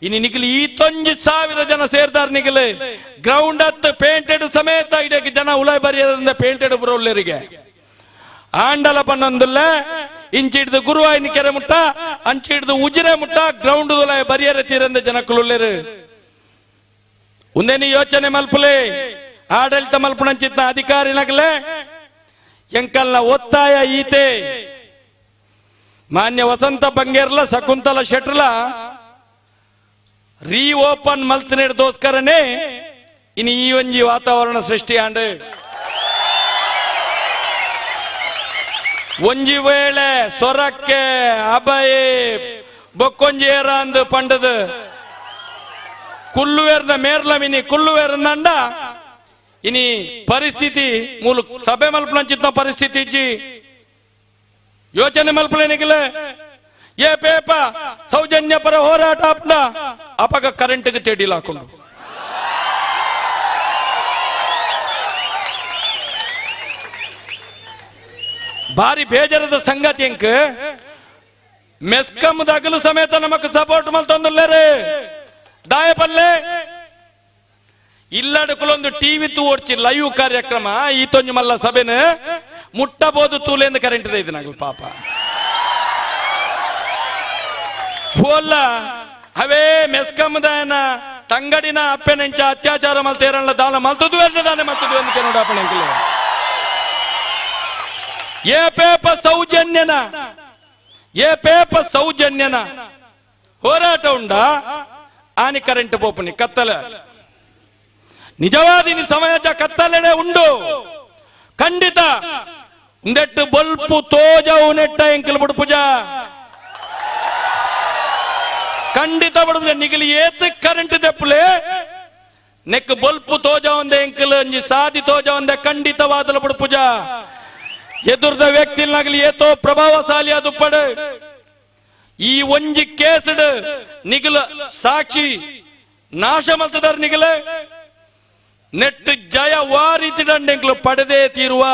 ಇನ್ನು ನಿಖಿಲ್ ಈತೊಂಜಿ ಸಾವಿರ ಜನ ಸೇರ್ದಾರ್ ನಿಖಿಲ್. ಗ್ರೌಂಡ್ ಹತ್ತು ಪೇಂಟೆಡ್ ಸಮೇತ ಇಡಕ್ಕೆ ಜನ ಉಲಾಯ್ ಬರೆಯದಿಂದ ಪೇಂಟೆಡ್ ಬರೋಲ್ಲರಿಗೆ ಆಂಡಲ ಪನ್ನೊಂದುಲ್ಲ, ಇಂಚಿ ಹಿಡಿದು ಗುರುವಾಯಿನ ಕೆರೆ ಮುಟ್ಟ, ಅಂಚಿ ಹಿಡಿದು ಉಜಿರೆ ಮುಟ್ಟ ಗ್ರೌಂಡ್ ಉಲಾಯ್ ಬರಿಯರ ತೀರಂದ ಜನಕ್ಕುಲ್ಲೇರು ಉಂದೇನಿ ಯೋಚನೆ ಮಲ್ಪಲೆ? ಆಡಳಿತ ಮಲ್ಪಣಂಚಿತ್ತ ಅಧಿಕಾರಿ ನಗಲೆ ಎಂಕಲ್ನ ಒತ್ತಾಯ ಈತೆ. ಮಾನ್ಯ ವಸಂತ ಬಂಗೇರ್ಲ, ಶಕುಂತಲ ಶೆಟ್ರಲ ಮಲ್ತನೇಡ್ದೋಸ್ಕರನೇ ಇನ್ನು ಈ ಒಂಜಿ ವಾತಾವರಣ ಸೃಷ್ಟಿ ಆಂಡ್ ಒಂಜಿ ವೇಳೆ ಸೊರಕ್ಕೆ ಅಭಯೆ, ಬೊಕ್ಕೊಂಜಿ ಏರ ಅಂದು ಪಂಡದು. ಕುಲ್ಲುವೇರ್ನ ಮೇರ್ಲಮಿನಿ ಕುಲ್ಲುವೇರ್ನಂಡ ಇನಿ ಪರಿಸ್ಥಿತಿ ಮೂಲ ಸಭೆ ಮಲ್ಪನಂಚಿತ್ನ ಪರಿಸ್ಥಿತಿ ಇಜ್ಜಿ. ಯೋಚನೆ ಮಲ್ಪಲೇನಿಗಿಲ್ಲ ಏ ಪೇಪ, ಸೌಜನ್ಯ ಪರ ಹೋರಾಟ ಅಪ್ಲ ಅಪಗ ಕರೆಂಟ್ಗೆ ತೇಡಿಲ್ ಹಾಕೊಂಡು. ಭಾರಿ ಬೇಜಾರದ ಸಂಗತಿ ಎಂಕ್ ಮೆಸ್ಕಮ್ ದಗಲು ಸಮೇತ ನಮಕ್ ಸಪೋರ್ಟ್ ಮಲ್ತೊಂದುಲ್ಲೇರೆ ದಾಯಪಲ್ಲೆ. ಇಲ್ಲಡಕುಲೊಂದು ಟಿವಿ ತೂ ಓಡ್ಚಿ ಲೈವ್ ಕಾರ್ಯಕ್ರಮ, ಈತೊಂಜು ಮಲ್ಲ ಸಭೆನ ಮುಟ್ಟಬಹುದು ತೂಲೆಂದು ಕರೆಂಟ್ ಇದೆ ಪಾಪ. ಹೋಲ್ಲ ಮೆಸ್ಕಮ್ ದಾಯನ ತಂಗಡಿನ ಅಪ್ಪೆನೆಂಚ ಅತ್ಯಾಚಾರ ಮಲ್ತೇರಲ್ಲ ದಾನ ಮಲ್ತದು ದಾನೆ ಮಲ್ತದು ಎಂದು ನೋಡಪ್ಪನ ಏ ಪೇಪ ಸೌಜನ್ಯನ, ಏ ಪೇಪ ಸೌಜನ್ಯನ, ಹೋರಾಟ ಉಂಡ? ಆನಿ ಕರೆಂಟ್ ಪೋಪನಿ, ಕತ್ತಲ. ಸಮಯ ಸಮಾಜ ಕತ್ತಲೆಡೆ ಉಂಡು. ಖಂಡಿತ. ಉಂದೆಟ್ಟು ಬಲ್ಪು ತೋಜವು ನೆಟ್ಟ ಬುಡು ಬುಡುಪುಜ ಖಂಡಿತ ಬಡುಪುಜ ನಿಗಲಿ ಏತ್ ಕರೆಂಟ್ ದೆಪ್ಪುಲೆ ನೆಕ್ ಬಲ್ಪು ತೋಜ ಒಂದೆ ಎಂಕಲ್ ಒಂಜಿ ಸಾದಿ ತೋಜ ಒಂದೆ ಖಂಡಿತವಾದಲ ಪೂಜಾ. ಎದುರ್ದ ವ್ಯಕ್ತಿಲ್ನಾಗಲಿ ಏತೋ ಪ್ರಭಾವಶಾಲಿ ಅದು ಪಡೆ. ಈ ಒಂಜಿ ಕೇಸಡ್ ನಿಗಲ ಸಾಕ್ಷಿ ನಾಶ ಮಲ್ತದಾರ ನಿಗಲ ನೆಟ್ ಜಯ ವಾರಿತಿಡಂಡೆಂಗ್ಲು ಪಡೆದೇ ತೀರುವ.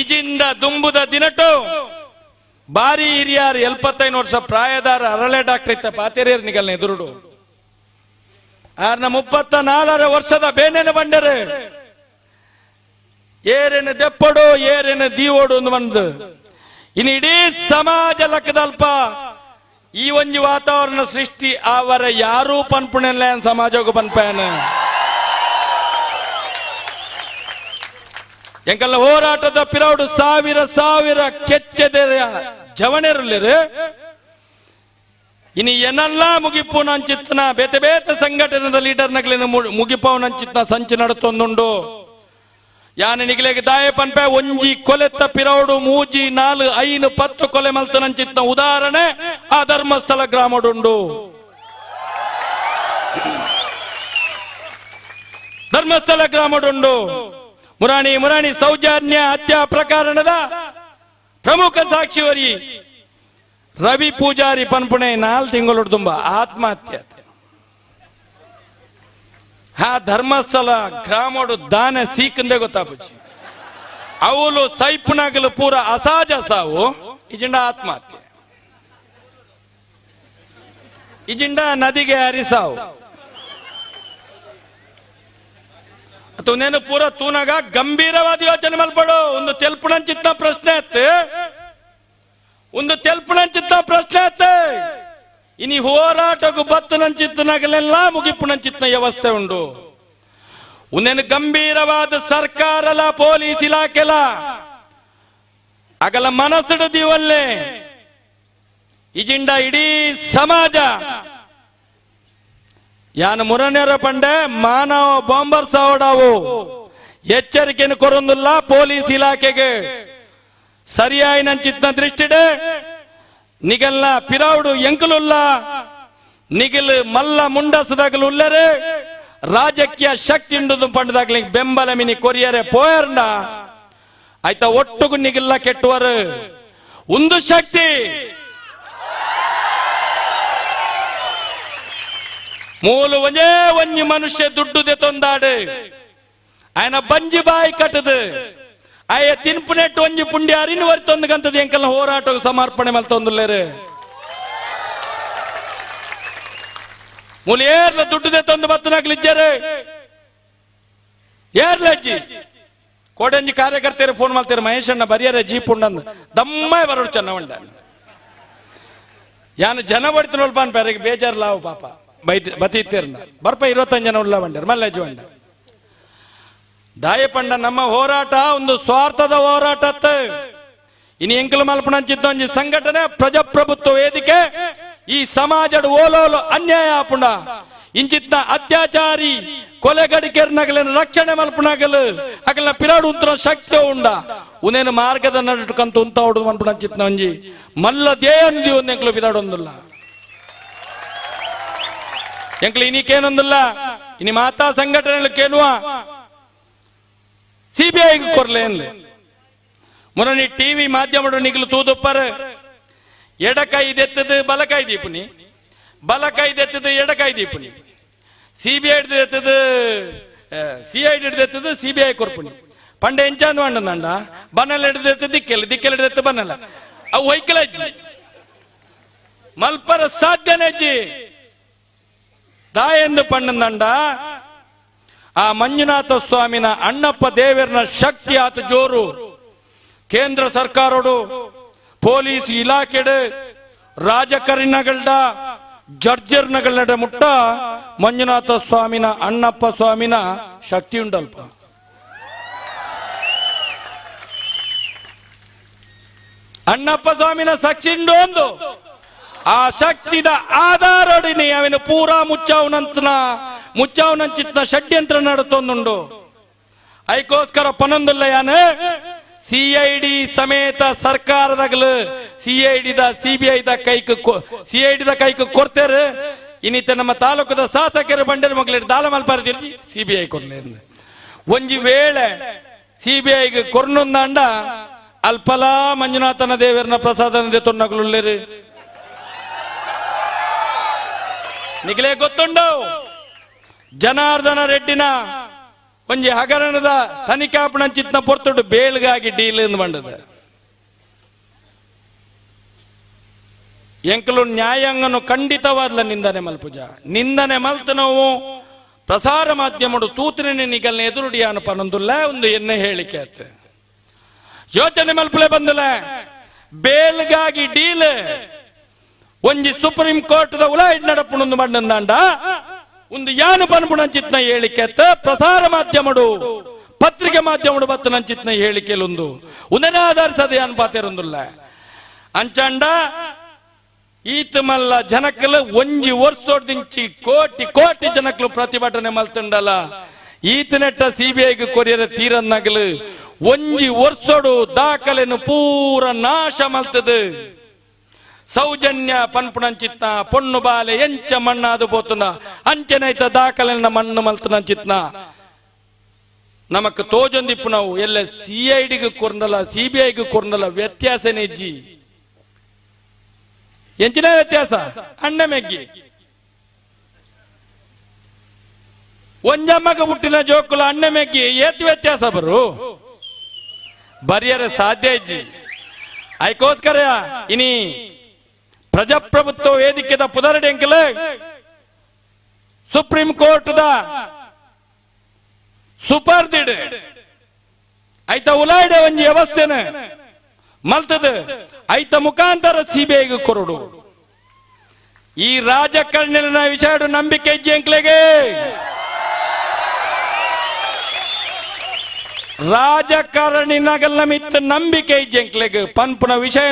ಇಜಿಂದ ದುಂಬುದ ದಿನಟು. ಬಾರಿ ಹಿರಿಯರ್ ಎಲ್ಪತ್ತೈದು ವರ್ಷ ಪ್ರಾಯದಾರ ಅರಳೆ ಡಾಕ್ಟರ್ ಇತ್ತ ಪಾತೇರಿಯರ್ ನಿಗಲ್ನ ಎದುರುಡು. ಆರ್ನ ಮುಪ್ಪತ್ತ ನಾಲ್ಕರ ವರ್ಷದ ಬೇನೆನ ಬಂಡರೆ. ಏರೇನು ದೆಪ್ಪಡು, ಏರೇನು ದೀವೋಡು ಒಂದು ಬಂದು. ಇನ್ನು ಇಡೀ ಸಮಾಜ ಲೆಕ್ಕದಲ್ಪ ಈ ಒಂಜಿ ವಾತಾವರಣ ಸೃಷ್ಟಿ ಅವರ ಯಾರೂ ಪನ್ಪುಣೆಲ್ಲ ಸಮಾಜಕ್ಕೂ ಪನ್ಪೇನ ಎಂಕಲ್ಲ ಹೋರಾಟದ ಪಿರೌಡು ಸಾವಿರ ಸಾವಿರ ಕೆಚ್ಚೆದೆರ ಜವಣೆರುಲ್ಲಿರು ಇನಿ ಏನೆಲ್ಲ ಮುಗಿಪು ನಂಚಿತ್ತನ, ಬೇತೆ ಬೇತೆ ಸಂಘಟನೆದ ಲೀಡರ್ ನಗಲಿನ ಮುಗಿಪವು ನಂಚಿತ್ತ ಸಂಚು ನಡತೊಂದುಂಡು ಯಾನ ನಿಗಲೆಗೆ ದಾಯ ಪನ್ಪೆ, ಒಂಜಿ ಕೊಲೆತ್ತ ಪಿರೌಡು ಮೂಜಿ ನಾಲ್ ಐನು ಪತ್ತು ಕೊಲೆ ಮಲ್ತ ನಂಚಿತ್ತ ಉದಾಹರಣೆ, ಆ ಧರ್ಮಸ್ಥಳ ಗ್ರಾಮಡುಂಡು ಧರ್ಮಸ್ಥಳ ಗ್ರಾಮಡುಂಡು ಮುರಾಣಿ ಮುರಾಣಿ ಸೌಜನ್ಯ ಹತ್ಯಾ ಪ್ರಕರಣದ ಪ್ರಮುಖ ಸಾಕ್ಷಿವರಿ ರವಿ ಪೂಜಾರಿ ಪನ್ಪುಣೆ ನಾಲ್ ತಿಂಗಳು ತುಂಬ ಆತ್ಮಹತ್ಯೆ ಆತ. ಹಾ ಧರ್ಮಸ್ಥಳ ಗ್ರಾಮಡು ದಾನ ಸೀಕಂದೆ ಗೊತ್ತಾಪುಜಿ ಅವಳು ಸೈಪುನಾಗಲು ಪೂರ ಅಸಹಜ ಸಾವು, ಇಜಿಂಡ ಆತ್ಮಹತ್ಯೆ. ಇಜಿಂಡ ನದಿಗೆ ಹರಿಸಾವು. ಅಥವಾ ಪೂರ ತೂನಾಗ ಗಂಭೀರವಾದ ಯೋಚನೆ ಮಲ್ಪಡು ಒಂದು ತೆಲ್ಪುಣಂಚಿತ್ತ ಪ್ರಶ್ನೆ ಐತೆ. ಒಂದು ತೆಲ್ಪುಣಂಚಿತ್ತ ಪ್ರಶ್ನೆ ಐತೆ. ಇನಿ ಹೋರಾಟకు ಬತ್ತನಂಚಿತ್ತನಾಗಲೆಲ್ಲ ಮುಗಿಪುಣಂಚಿತ್ತ ವ್ಯವಸ್ಥೆ ಉಂಡು. ಉನ್ನೇನು ಗಂಭೀರವಾದ ಸರ್ಕಾರಲ, ಪೊಲೀಸ್ ಇಲಾಖೆಲ, ಅಗಲ ಮನಸ್ಸಿಡದಿವಲ್ಲೇ, ಇಜಿಂಡ ಇಡೀ ಸಮಾಜ ಯಾನ ಮುರನೇರ ಪಂಡೆ, ಮಾನವ ಬಾಂಬರ್ ಸಾವಡಾವು ಎಚ್ಚರಿಕೆಯನ್ನು ಕೊರೊಂದಿಲ್ಲ ಪೊಲೀಸ್ ಇಲಾಖೆಗೆ. ಸರಿಯಾಗಿ ಚಿತ್ನ ದೃಷ್ಟಿಡೆ. ನಿಗಲ್ಲ ಪಿರಾವುಡು ಎಂಕಲುಲ್ಲ. ನಿಗಿಲ್ ಮಲ್ಲ ಮುಂಡಸದಾಗಲು ಉಲ್ಲರೆ ರಾಜಕೀಯ ಶಕ್ತಿ ಉಂಡು ಪಂಡದಾಗ್ಲಿ ಬೆಂಬಲ ಮಿನಿ ಕೊರಿಯರೆ ಪೋಯರ್ಂಡ ಆಯ್ತಾ ಒಟ್ಟುಗು ನಿಗಿಲ್ಲ ಕೆಟ್ಟುವರು. ಒಂದು ಶಕ್ತಿ. ಮೂಲು ಒಂದೇ ಒಂಜಿ ಮನುಷ್ಯ ದುಡ್ಡುದೆ ತೊಂದಾಡು. ಆಯನ ಬಂಜಿ ಬಾಯಿ ಕಟ್ಟದು ಆಯ ತಿನ್ಪುನೆಟ್ಟು ಒಂಜಿ ಪುಂಡಿ ಅರಿನ ವರಿ ತೊಂದಗಂತದ ಎಂಕಲ್ಲ ಹೋರಾಟ ಸಮರ್ಪಣೆ ಮೇಲೆ ತೊಂದಲೇರು ಮೂಲ ಏರ್ಲ ದುಡ್ಡುದೆ ತೊಂದು ಬತ್ತನಾಗ್ಲಿಜ್ಜಾರೆ ಏರ್ಲ ಅಜ್ಜಿ. ಕೋಡಂಜಿ ಕಾರ್ಯಕರ್ತರು ಫೋನ್ ಮಾಡ್ತೀರ ಮಹೇಶ್ ಅಣ್ಣ ಬರಿಯಾರೆ, ಜೀಪ್ ಉಂಡಂದು. ದಮ್ಮ ಬರೋ ಚೆನ್ನ ಉಂಡ ಯಾನು ಜನ ಬಡ್ತಿನೋಲ್ಪ ನೋಡ್ಬಾನ್ ಬೇಜಾರ್ ಲಾವು ಪಾಪ. ಬರ್ಪ ಇರುವತ್ತಂಜು ಜನ ಉಳ್ಳ ಬಂಡರ್ ಮಲ್ಲಜ್ಜಿ ಬಂಡ ದಾಯಪಂಡ ನಮ್ಮ ಹೋರಾಟ ಒಂದು ಸ್ವಾರ್ಥದ ಇನಿ ಎಂಕಲು ಮಲ್ಪಣಂಚಿದ್ದ ಒಂಜಿ ಸಂಘಟನೆ, ಪ್ರಜಾಪ್ರಭುತ್ವ ವೇದಿಕೆ. ಈ ಸಮಾಜದ ಓಲೋಲು ಅನ್ಯಾಯ ಆಪುಂಡ ಇಂಚಿತ್ನ ಅತ್ಯಾಚಾರಿ ಕೊಲೆಗಡಿಕೆರ್ನಗಲಿನ ರಕ್ಷಣೆ ಮಲ್ಪನಾಗಲು ಅಗಲ ಪಿರಾಡು ಶಕ್ತಿ ಉಂಡ. ಉನೇನು ಮಾರ್ಗದ ನಡುಕಂತ ಉಂತ ಹೊಡೆದು ಮಲ್ಪಣಂಚಿತ್ನ ಒಂಜಿ. ಮಲ್ಲ ದೇಯಂದಿ ಒಂದು ಎಂಕಲು ಬಿದಾಡೊಂದಿಲ್ಲ. ಎಂಕ್ಲು ಇನಿಕೇನೊಂದಿಲ್ಲ ಇನಿ ಮಾತಾ ಸಂಘಟನೆಗಳು ಕೇಳುವ. ಸಿಬಿಐಗೆ ಕೊರ್ಲೆ ಅನ್ಲೆ ಮುರನಿ ಟಿವಿ ಮಾಧ್ಯಮಡು ನಿಗಲು ತೂದುಪ್ಪರ್. ಎಡಕೈ ದೆತ್ತದು ಬಲಕೈ ದೀಪುನಿ ಬಲಕೈ ದೆತ್ತದು ಎಡಕೈ ದೀಪುನಿ ಸಿಬಿಐ ಎತ್ತದು ಸಿಐ ಹಿಡ್ದೆತ್ತದು ಸಿಬಿಐ ಕೊರ್ಪುನಿ. ಪಂಡ ಎಂಚಾಂದ್ ಮಂಡಂದಂಡ ಬನ್ನಲ್ ಹಿಡ್ದೆತ್ತು ದಿಕ್ಕೆಲ್ಲ ದಿಕ್ಕೆಲ್ಲ ಹಿಡ್ದೆತ್ತು ಬನ್ನಲ್ಲ ಅವು ಹೊಯ್ಕಲಜ್ಜಿ ಮಲ್ಪರ ಸಾಧ್ಯನಜ್ಜಿ ದಾಯೆಂದು ಪಣ್ಣಂದಂಡ ಆ ಮಂಜುನಾಥ ಸ್ವಾಮಿನ ಅಣ್ಣಪ್ಪ ದೇವರನ ಶಕ್ತಿ ಆತ ಜೋರು. ಕೇಂದ್ರ ಸರ್ಕಾರೋಡು, ಪೊಲೀಸ್ ಇಲಾಖೆಡು ಜಡ್ಜರ್ ಜಡ್ಜರ್ನಗಳ ಮುಟ್ಟ ಮಂಜುನಾಥ ಸ್ವಾಮಿನ ಅಣ್ಣಪ್ಪ ಸ್ವಾಮಿನ ಶಕ್ತಿ ಉಂಟಲ್ಪ. ಅಣ್ಣಪ್ಪ ಸ್ವಾಮಿನ ಉಂಡು ಒಂದು. ಆ ಶಕ್ತಿದ ಆಧಾರಡಿನಿ ಅವನು ಪೂರಾ ಮುಚ್ಚಾವನಂತನ, ಮುಚ್ಚಾವನಂಚಿತ್ನ ಷಡ್ಯಂತ್ರ ನಡತೊಂದುಂಡು. ಐಕೋಸ್ಕರ ಪನೊಂದುಲ್ಲ ಸಿಐಡಿ ಸಮೇತ ಸರ್ಕಾರದಾಗಲು ಸಿಐಡಿದ ಸಿಬಿಐದ ಕೈಕ್ ದ ಕೈಕ್ ಕೊಡ್ತೇರು. ಇನ್ನಿತ ನಮ್ಮ ತಾಲೂಕದ ಶಾಸಕರು ಬಂಡರ ಮಕ್ಕಳು ದಾಲ ಮಲ್ಪಾರದಿರ್ಜಿ ಸಿಬಿಐ ಕೊಡ್ಲಿ ಒಂಜಿ ವೇಳೆ ಸಿಬಿಐಗೆ ಕೊರ್ನೊಂದಾಂಡ ಅಲ್ಪಲಾ ಮಂಜುನಾಥನ ದೇವರನ ಪ್ರಸಾದನ ತೊನ್ನಗಲುಳ್ಳೇರು. ನಿಗಲೇ ಗೊತ್ತುಂಡು? ಜನಾರ್ದನ ರೆಡ್ಡಿನ ಒಂಜಿ ಹಗರಣದ ತನಿಖಾಪಣಂಚಿತ್ನ ಪೊರ್ತುಡು ಬೇಲ್ಗಾಗಿ ಡೀಲ್ ಎಂದು ಬಂಡದ. ಎಂಕಲು ನ್ಯಾಯಾಂಗನು ಖಂಡಿತವಾದ್ಲ ನಿಂದನೆ ಮಲ್ಪುಜ. ನಿಂದನೆ ಮಲ್ತು ನಾವು ಪ್ರಸಾರ ಮಾಧ್ಯಮಡು ತೂತಿನ ನಿಗಲ್ನ ಎದುರುಡಿ ಅನಪನೊಂದುಲ್ಲ ಒಂದು ಎನ್ನೆ ಹೇಳಿಕೆ ಆತ ಯೋಚನೆ ಮಲ್ಪಲೆ ಬಂದಲೆ, ಬೇಲ್ಗಾಗಿ ಡೀಲ್ ಒಂಜಿ ಸುಪ್ರೀಂ ಕೋರ್ಟ್ ದ ಉಲಾಯ್ಡ್ ನಡಪುಣೊಂದು ಮಣ್ಣಂದಾಂಡ ಒಂದು ಯಾನು ಪನ್ಪುಣಂಚಿತ್ನ ಹೇಳಿಕೆ ಅತ್ತ? ಪ್ರಸಾರ ಮಾಧ್ಯಮಡು. ಪತ್ರಿಕೆ ಮಾಧ್ಯಮಡು ಬತ್ತನಂಚಿತ್ನ ಹೇಳಿಕೆಲೊಂದು ಉದನೆ ಆಧರಿಸದೆ ಯಾನ್ ಪಾತೆರೊಂದುಲ್ಲ ಅಂಚಂಡ ಈತ ಮಲ್ಲ ಜನಕಲು ಒಂಜಿ ವರ್ಷೋಡ್ದಿಂಚಿ ಕೋಟಿ ಕೋಟಿ ಜನಕಲು ಪ್ರತಿಭಟನೆ ಮಲ್ತುಂಡಲ. ಈತನೆಟ್ಟ ಸಿಬಿಐಗೆ ಕೊರಿಯರ ತೀರನ್ನಗಲು ಒಂಜಿ ವರ್ಷೋಡು ದಾಖಲೆಯನ್ನು ಪೂರ ನಾಶ ಮಲ್ತದು. ಸೌಜನ್ಯ ಪೊಣ್ಣು ಬಾಲೆ ಎಂಚ ಮಣ್ಣಾದು ಪೋತುನ, ಅಂಚನೈತ ದಾಖಲೆನ ಮಣ್ಣು ಮಲ್ತನ ಚಿತ್ನ. ನಮಕ್ ತೋಜೊಂದಿಪ್ಪು ನಾವು, ಎಲ್ಲ ಸಿ ಐ ಡಿಗೆ ಕೊರ್ನಲ್ಲ, ಸಿ ಬಿ ಐಗೆ ಕೊರ್ನಲ್ಲ ವ್ಯತ್ಯಾಸನೇ ಇಜ್ಜಿ. ಎಂಚಿನ ವ್ಯತ್ಯಾಸ? ಅಣ್ಣ ಮೆಗ್ಗಿ. ಒಂಜಮ್ಮಗ ಹುಟ್ಟಿನ ಜೋಕುಲ ಅಣ್ಣ ಮೆಗ್ಗಿ, ಏತ್ ವ್ಯತ್ಯಾಸ ಬರು? ಬರಿಯರೆ ಸಾಧ್ಯ ಇಜ್ಜಿ. ಐಕೋಸ್ಕರ, ಇನಿ ಪ್ರಜಾಪ್ರಭುತ್ವ ವೇದಿಕೆದ ಪುದರಡೆಂಕಲ ಸುಪ್ರೀಂ ಕೋರ್ಟ್ ದ ಸುಪರ್ದಿಡ್ ಐತ ಉಲಾಯ್ಡೆ ಒಂಜಿ ವ್ಯವಸ್ಥೆನ ಮಲ್ತದ. ಐತ ಮುಖಾಂತರ ಸಿಬಿಐಗೆ ಕೊರಡು. ಈ ರಾಜಕಾರಣಿನ ವಿಷಯ ನಂಬಿಕೆ ಜಂಕ್ಲೆಗೆ ರಾಜಕಾರಣಿನಗಲ್ಲ ಮಿತ್ತ ನಂಬಿಕೆ ಜಂಕ್ಲೆಗೆ ಪನ್ಪುನ ವಿಷಯ